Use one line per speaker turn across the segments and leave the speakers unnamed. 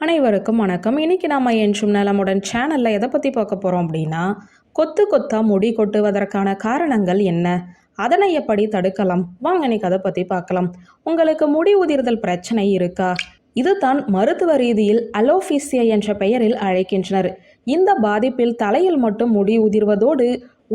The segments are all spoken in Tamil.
அனைவருக்கும் வணக்கம். இன்னைக்கு நாம என்றும் நலமுடன் சேனல்ல எதை பத்தி பார்க்க போறோம் அப்படின்னா கொத்து கொத்தா முடி கொட்டுவதற்கான காரணங்கள் என்ன? அதனை எப்படி தடுக்கலாம்? வாங்க இன்னைக்கு அதை பத்தி பார்க்கலாம். உங்களுக்கு முடி உதிர்தல் பிரச்சனை இருக்கா? இதுதான் மருத்துவ ரீதியில் அலோஃபிசியா என்ற பெயரில் அழைக்கின்றனர். இந்த பாதிப்பில் தலையில் மட்டும் முடி உதிர்வதோடு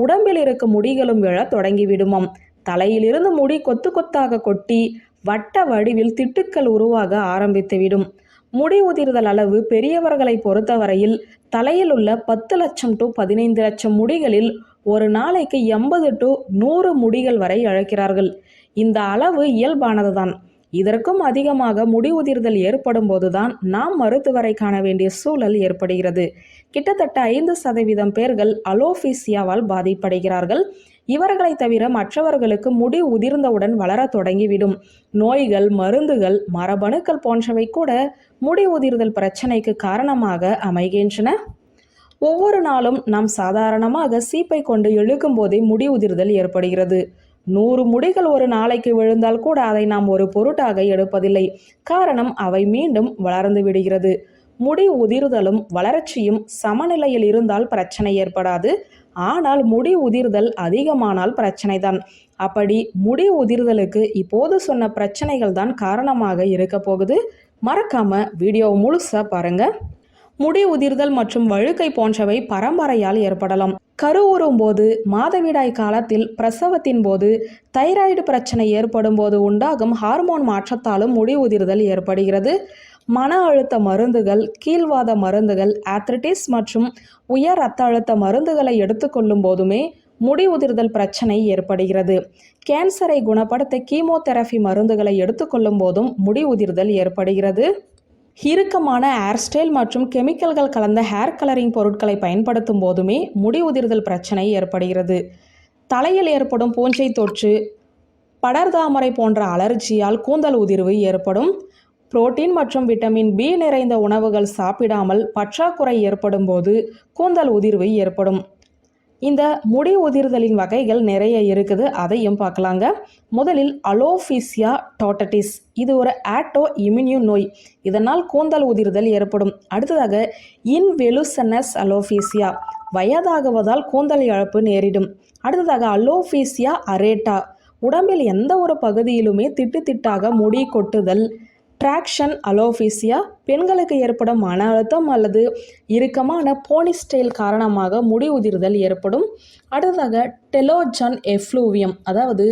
உடம்பில் இருக்கும் முடிகளும் விழ தொடங்கிவிடுமாம். தலையிலிருந்து முடி கொத்து கொத்தாக கொட்டி வட்ட வடிவில் திட்டுக்கள் உருவாக ஆரம்பித்துவிடும். முடி உதிர்தல் அளவு பெரியவர்களை பொறுத்தவரையில் தலையில் உள்ள பத்து லட்சம் டு பதினைந்து லட்சம் முடிகளில் ஒரு நாளைக்கு எண்பது டு நூறு முடிகள் வரை இழக்கிறார்கள் இந்த அளவு இயல்பானதுதான். இதற்கும் அதிகமாக முடி உதிர்தல் ஏற்படும் போதுதான் நாம் மருத்துவரை காண வேண்டிய சூழல் ஏற்படுகிறது. கிட்டத்தட்ட ஐந்து சதவீதம் பேர்கள் அலோபீசியாவால் பாதிப்படைகிறார்கள். இவர்களை தவிர மற்றவர்களுக்கு முடி உதிர்ந்தவுடன் வளர தொடங்கிவிடும். நோய்கள் மருந்துகள் மரபணுக்கள் போன்றவை கூட முடி உதிர்தல் பிரச்சனைக்கு காரணமாக அமைகின்றன. ஒவ்வொரு நாளும் நாம் சாதாரணமாக சீப்பை கொண்டு இழுக்கும் போதே முடி உதிர்தல் ஏற்படுகிறது. நூறு முடிகள் ஒரு நாளைக்கு விழுந்தால் கூட அதை நாம் ஒரு பொருட்டாக எடுப்பதில்லை. காரணம் அவை மீண்டும் வளர்ந்து விடுகிறது. முடி உதிர்தலும் வளர்ச்சியும் சமநிலையில் இருந்தால் பிரச்சனை ஏற்படாது. ஆனால் முடி உதிர்தல் அதிகமானால் பிரச்சனை தான் அப்படி முடி உதிர்தலுக்கு இப்போது சொன்ன பிரச்சனைகள் தான் காரணமாக இருக்க போகுது. மறக்காம வீடியோ முழுசா பாருங்க. முடி உதிர்தல் மற்றும் வழுக்கை போன்றவை பரம்பரையால் ஏற்படலாம். கருவுறும் போது மாதவிடாய் காலத்தில் பிரசவத்தின் போது தைராய்டு பிரச்சனை ஏற்படும் போது உண்டாகும் ஹார்மோன் மாற்றத்தாலும் முடி உதிர்தல் ஏற்படுகிறது. மன அழுத்த மருந்துகள் கீழ்வாத மருந்துகள் ஆத்ரிட்டிஸ் மற்றும் உயர் ரத்த அழுத்த மருந்துகளை எடுத்துக்கொள்ளும் போதுமே முடி உதிர்தல் பிரச்சனை ஏற்படுகிறது. கேன்சரை குணப்படுத்த கீமோதெரபி மருந்துகளை எடுத்துக்கொள்ளும் போதும் முடி உதிர்தல் ஏற்படுகிறது. இறுக்கமான ஹேர் ஸ்டைல் மற்றும் கெமிக்கல்கள் கலந்த ஹேர் கலரிங் பொருட்களை பயன்படுத்தும் போதுமே முடி உதிர்தல் பிரச்சனை ஏற்படுகிறது. தலையில் ஏற்படும் பூஞ்சை தொற்று படர்தாமரை போன்ற அலர்ஜியால் கூந்தல் உதிர்வு ஏற்படும். புரோட்டீன் மற்றும் விட்டமின் பி நிறைந்த உணவுகள் சாப்பிடாமல் பற்றாக்குறை ஏற்படும் போது கூந்தல் உதிர்வு ஏற்படும். இந்த முடி உதிர்தலின் வகைகள் நிறைய இருக்குது. அதையும் பார்க்கலாங்க. முதலில் அலோஃபிசியா டோட்டடிஸ் இது ஒரு ஆட்டோ இம்யூனியூ நோய். இதனால் கூந்தல் உதிர்தல் ஏற்படும். அடுத்ததாக இன்வெலுசனஸ் அலோஃபீசியா. வயதாகுவதால் கூந்தல் இழப்பு நேரிடும். அடுத்ததாக அலோஃபீசியா அரேட்டா. உடம்பில் எந்த ஒரு பகுதியிலுமே திட்டு திட்டாக முடி கொட்டுதல் ட்ராக்ஷன் அலோஃபீசியா பெண்களுக்கு ஏற்படும் மன அழுத்தம் அல்லது இறுக்கமான போனி ஸ்டைல் காரணமாக முடி உதிர்தல் ஏற்படும். அடுத்ததாக டெலோஜன் எஃப்ளூவியம் அதாவது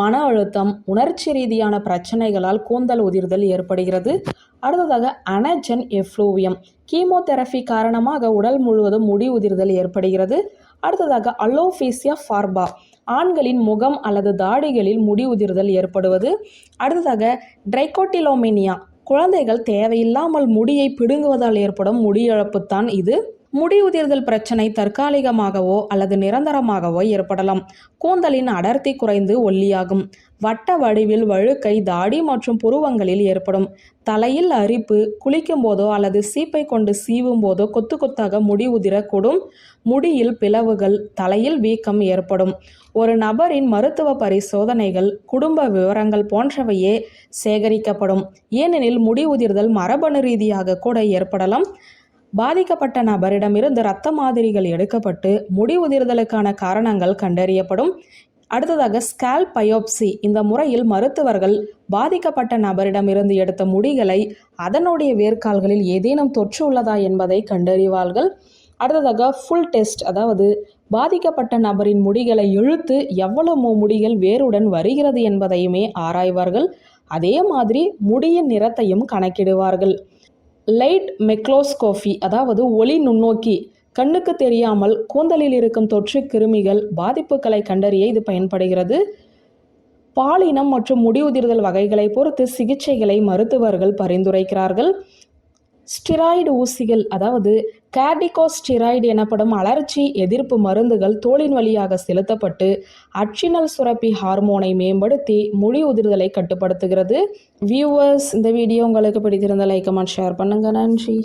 மன அழுத்தம் உணர்ச்சி ரீதியான பிரச்சனைகளால் கூந்தல் உதிர்தல் ஏற்படுகிறது. அடுத்ததாக அனஜன் எஃப்ளூவியம் கீமோதெரபி காரணமாக உடல் முழுவதும் முடி உதிர்தல் ஏற்படுகிறது. அடுத்ததாக அலோஃபீசியா ஃபார்பா ஆண்களின் முகம் அல்லது தாடிகளில் முடி உதிர்தல் ஏற்படுவது. அடுத்ததாக ட்ரைகோட்டிலோமினியா குழந்தைகள் தேவையில்லாமல் முடியை பிடுங்குவதால் ஏற்படும் முடி இழப்புத்தான் இது. முடி உதிர்தல் பிரச்சனை தற்காலிகமாகவோ அல்லது நிரந்தரமாகவோ ஏற்படலாம். கூந்தலின் அடர்த்தி குறைந்து ஒல்லியாகும். வட்ட வடிவில் வழுக்கை தாடி மற்றும் புருவங்களில் ஏற்படும். தலையில் அரிப்பு குளிக்கும் போதோ அல்லது சீப்பை கொண்டு சீவும் போதோ கொத்து கொத்தாக முடி உதிரக்கூடும். முடியில் பிளவுகள் தலையில் வீக்கம் ஏற்படும். ஒரு நபரின் மருத்துவ பரிசோதனைகள் குடும்ப விவரங்கள் போன்றவையே சேகரிக்கப்படும். ஏனெனில் முடி உதிர்தல் மரபணு ரீதியாக கூட ஏற்படலாம். பாதிக்கப்பட்ட நபரிடமிருந்து இரத்த மாதிரிகள் எடுக்கப்பட்டு முடி உதிர்தலுக்கான காரணங்கள் கண்டறியப்படும். அடுத்ததாக ஸ்கேல் பயோப்சி இந்த முறையில் மருத்துவர்கள் பாதிக்கப்பட்ட நபரிடமிருந்து எடுத்த முடிகளை அதனுடைய வேர்க்கால்களில் ஏதேனும் தொற்று உள்ளதா என்பதை கண்டறிவார்கள். அடுத்ததாக ஃபுல் டெஸ்ட் அதாவது பாதிக்கப்பட்ட நபரின் முடிகளை இழுத்து எவ்வளவு முடிகள் வேருடன் வருகிறது என்பதையுமே ஆராய்வார்கள். அதே மாதிரி முடியின் நிறத்தையும் கணக்கிடுவார்கள். லைட் மெக்லோஸ்கோஃபி அதாவது ஒளி நுண்ணோக்கி கண்ணுக்கு தெரியாமல் கூந்தலில் இருக்கும் தொற்று கிருமிகள் பாதிப்புகளை கண்டறிய இது பயன்படுகிறது. பாலினம் மற்றும் முடி உதிர்தல் வகைகளை பொறுத்து சிகிச்சைகளை மருத்துவர்கள் பரிந்துரைக்கிறார்கள். ஸ்டிராய்டு ஊசிகள் அதாவது கேர்டிகோஸ்டிராய்டு எனப்படும் அலர்ச்சி எதிர்ப்பு மருந்துகள் தோலின் வழியாக செலுத்தப்பட்டு அட்சினல் சுரப்பி ஹார்மோனை மேம்படுத்தி முடி உதிர்தலை கட்டுப்படுத்துகிறது. வியூவர்ஸ் இந்த வீடியோ உங்களுக்கு பிடித்திருந்த லைக் கமெண்ட் ஷேர் பண்ணுங்கள் நன்றி.